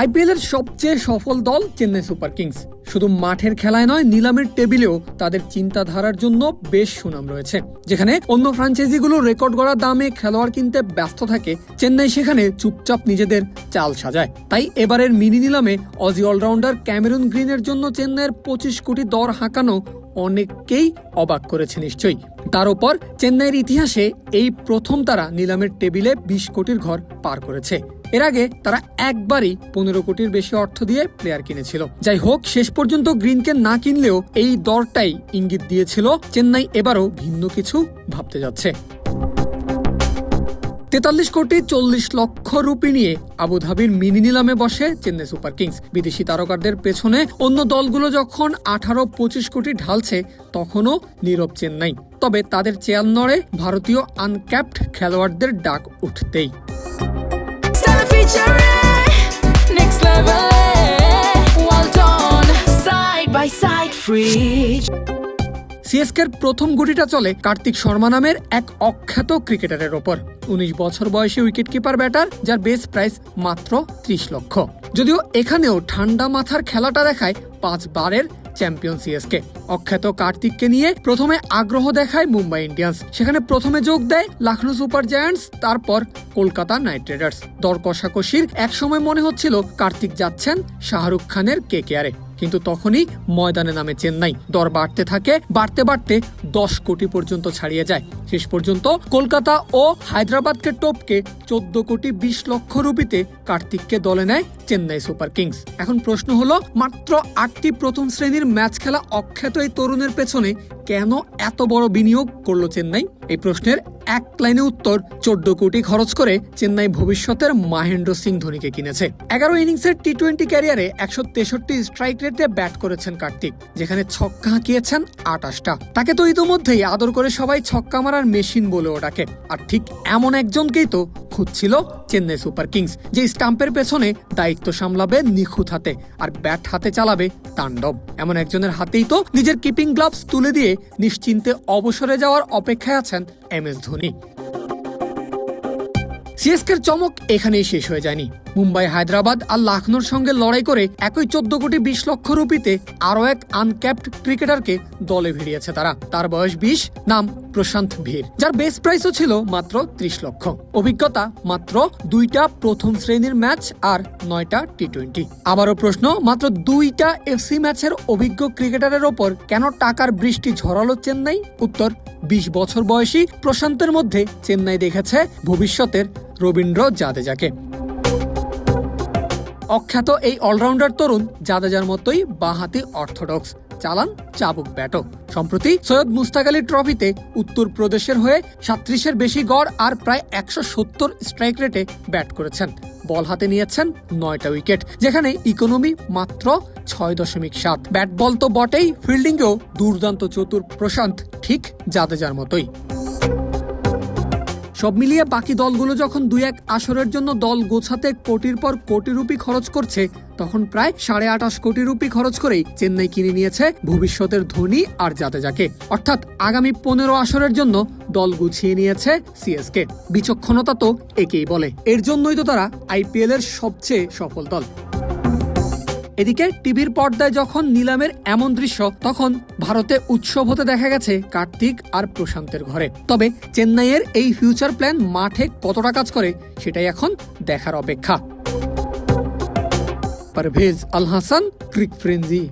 IPL এর সবচেয়ে সফল দল চেন্নাই সুপার কিংস। শুধু মাঠের খেলায় নয়, নিলামের টেবিলেও তাদের চিন্তাধারার জন্য বেশ সুনাম রয়েছে। যেখানে অন্য ফ্রাঞ্চাইজিগুলো রেকর্ড গড়া দামে খেলোয়াড় কিনতে ব্যস্ত থাকে, চেন্নাই সেখানে চুপচাপ নিজেদের চাল সাজায়। তাই এবারের মিনি নিলামে অজি অলরাউন্ডার ক্যামেরুন গ্রিনের জন্য চেন্নাইয়ের পঁচিশ কোটি দর হাঁকানো অনেককেই অবাক করেছে নিশ্চয়ই। তার উপর চেন্নাইয়ের ইতিহাসে এই প্রথম তারা নিলামের টেবিলে বিশ কোটির ঘর পার করেছে। এর আগে তারা একবারই পনেরো কোটির বেশি অর্থ দিয়ে প্লেয়ার কিনেছিল। যাই হোক, শেষ পর্যন্ত গ্রিনকে না কিনলেও এই দরটাই ইঙ্গিত দিয়েছিল। চেন্নাই এবারও ভিন্ন কিছু ভাবতে যাচ্ছে। তেতাল্লিশ কোটি চল্লিশ লক্ষ রুপি নিয়ে আবুধাবির মিনি নিলামে বসে চেন্নাই সুপার কিংস। বিদেশি তারকারদের পেছনে অন্য দলগুলো যখন আঠারো পঁচিশ কোটি ঢালছে, তখনও নীরব চেন্নাই। তবে তাদের চেয়ার নড়ে ভারতীয় আনক্যাপড খেলোয়াড়দের ডাক উঠতেই। Free. সিএসকের প্রথম গুটিটা চলে কার্তিক শর্মা নামের এক অখ্যাত ক্রিকেটারের ওপর। উনিশ বছর বয়সী উইকেটকিপার ব্যাটার, যার বেস প্রাইস মাত্র ত্রিশ লক্ষ। যদিও এখানেও ঠান্ডা মাথার খেলাটা দেখায় পাঁচ বারের চ্যাম্পিয়ন সিএসকে। অখ্যাত কার্তিককে নিয়ে প্রথমে আগ্রহ দেখায় মুম্বাই ইন্ডিয়ান্স। সেখানে প্রথমে যোগ দেয় লখনৌ সুপার জায়ান্টস, তারপর কলকাতা নাইট রাইডার্স। দর কষাকষির একসময় মনে হচ্ছিল কার্তিক যাচ্ছেন শাহরুখ খানের কে কেয়ারে কিন্তু তখনই ময়দানে নামে চেন্নাই। দর বাড়তে থাকে, বাড়তে বাড়তে দশ কোটি পর্যন্ত ছাড়িয়ে যায়। শেষ পর্যন্ত কলকাতা ও হায়দ্রাবাদকে টপকে চোদ্দ কোটি বিশ লক্ষ রুপিতে কার্তিককে দলে নেয় চেন্নাই সুপার কিংস। এখন প্রশ্ন হলো, মাত্র আটটি প্রথম শ্রেণির ম্যাচ খেলা অখ্যাত এই তরুণের পেছনে কেন এত বড় বিনিয়োগ করল চেন্নাই? এই প্রশ্নের এক লাইনে উত্তর চোদ্দ কোটি খরচ করে চেন্নাই ভবিষ্যতের মাহেন্দ্র সিং ধোনিকে কিনেছে। এগারো ইনিংসের টি টোয়েন্টি ক্যারিয়ারে একশো তেষট্টি স্ট্রাইক রেটে ব্যাট করেছেন কার্তিক, যেখানে ছক্কা হাঁকিয়েছেন আটাশটা। তাকে তো ইতোমধ্যেই আদর করে সবাই ছক্কা মারার মেশিন বলে ওটাকে আর ঠিক এমন একজনকেই তো খুঁজছিল চেন্নাই সুপার কিংস, যে স্টাম্পের পেছনে দায়িত্ব সামলাবে নিখুঁত হাতে, আর ব্যাট হাতে চালাবে তাণ্ডব। এমন একজনের হাতেই তো নিজের কিপিং গ্লাভস তুলে দিয়ে নিশ্চিন্তে অবসরে যাওয়ার অপেক্ষায় আছেন এম এস ধোনি। সিএসকের চমক এখানেই শেষ হয়ে যায়নি। মুম্বাই, হায়দ্রাবাদ আর লাখনৌর সঙ্গে লড়াই করে একই চোদ্দ কোটি বিশ লক্ষ রুপিতে আরও এক আনক্যাপড ক্রিকেটারকে দলে ভিড়িয়েছে তারা। তার বয়স বিশ, নাম প্রশান্ত ভীর, যার বেস প্রাইসও ছিল মাত্র ত্রিশ লক্ষ। অভিজ্ঞতা মাত্র দুইটা প্রথম শ্রেণির ম্যাচ আর নয়টা টি টোয়েন্টি আবারও প্রশ্ন, মাত্র দুইটা এফসি ম্যাচের অভিজ্ঞ ক্রিকেটারের ওপর কেন টাকার বৃষ্টি ঝরালো চেন্নাই? উত্তর, বিশ বছর বয়সী প্রশান্তের মধ্যে চেন্নাই দেখেছে ভবিষ্যতের রবীন্দ্র জাদেজাকে। অখ্যাত এই অলরাউন্ডার তরুণ জাদেজার মতোই বাঁহাতি অর্থোডক্স। চালান চাবুক ব্যাটও। সম্প্রতি সৈয়দ মুস্তাক আলী ট্রফিতে উত্তরপ্রদেশের হয়ে সাত্রিশের বেশি গড় আর প্রায় একশো সত্তর স্ট্রাইক রেটে ব্যাট করেছেন। বল হাতে নিয়েছেন নয়টা উইকেট, যেখানে ইকোনমি মাত্র ছয় দশমিক সাত। ব্যাট বল তো বটেই, ফিল্ডিংয়েও দুর্দান্ত চতুর প্রশান্ত ঠিক জাদেজার মতোই। সব মিলিয়ে বাকি দলগুলো যখন দুই এক আসরের জন্য দল গোছাতে কোটির পর কোটি রুপি খরচ করছে, তখন প্রায় সাড়ে আঠাশ কোটি রুপি খরচ করেই চেন্নাই কিনে নিয়েছে ভবিষ্যতের ধোনি আর জাদেজাকে। অর্থাৎ আগামী পনেরো আসরের জন্য দল গুছিয়ে নিয়েছে সিএসকে। বিচক্ষণতা তো একেই বলে। এর জন্যই তো তারা আইপিএল এর সবচেয়ে সফল দল। এদিকে টিভির পর্দায় যখন নিলামের এমন দৃশ্য, তখন ভারতে উৎসব হতে দেখা গেছে কার্তিক আর প্রশান্তের ঘরে। তবে চেন্নাইয়ের এই ফিউচার প্ল্যান মাঠে কতটা কাজ করে, সেটাই এখন দেখার অপেক্ষা। Parvez Al Hasan, cric frenzy